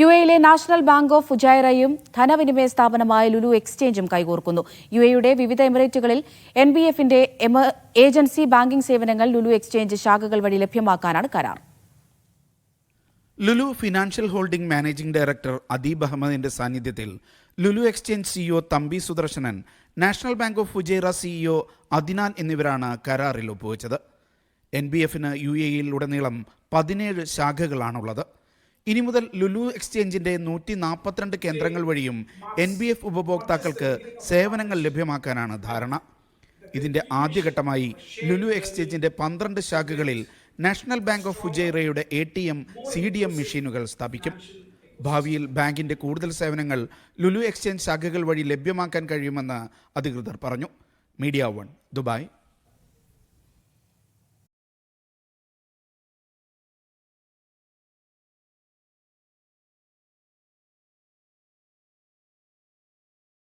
U എയിലെ national bank of ഫുജൈറയും ധനവിനിമയ സ്ഥാപനമായ ലുലു എക്സ്ചേഞ്ചും കൈകോർക്കുന്നു. യു എയുടെ വിവിധ എമിറേറ്റുകളിൽ എൻ ബി എഫിന്റെ ഏജൻസി ബാങ്കിംഗ് സേവനങ്ങൾ ലുലു എക്സ്ചേഞ്ച് ശാഖകൾ വഴി ലഭ്യമാക്കാനാണ് കരാർ. Lulu financial holding managing director Adeeb അഹമ്മദിന്റെ സാന്നിധ്യത്തിൽ Lulu exchange CEO Thampi Sudarshanan national bank of Fujairah CEO Adnan എന്നിവരാണ് കരാറിൽ ഒപ്പുവെച്ചത്. എൻ ബി എഫിന് യു എയിൽ ഉടനീളം പതിനേഴ് ശാഖകളാണുള്ളത്. ഇനി മുതൽ ലുലു എക്സ്ചേഞ്ചിന്റെ നൂറ്റി നാൽപ്പത്തിരണ്ട് കേന്ദ്രങ്ങൾ വഴിയും എൻ ബി എഫ് ഉപഭോക്താക്കൾക്ക് സേവനങ്ങൾ ലഭ്യമാക്കാനാണ് ധാരണ. ഇതിന്റെ ആദ്യഘട്ടമായി ലുലു എക്സ്ചേഞ്ചിന്റെ പന്ത്രണ്ട് ശാഖകളിൽ national bank of ഫുജൈറയുടെ A T M C D M മെഷീനുകൾ സ്ഥാപിക്കും. ഭാവിയിൽ ബാങ്കിന്റെ കൂടുതൽ സേവനങ്ങൾ ലുലു എക്സ്ചേഞ്ച് ശാഖകൾ വഴി ലഭ്യമാക്കാൻ കഴിയുമെന്ന് അധികൃതർ പറഞ്ഞു. Media one Dubai.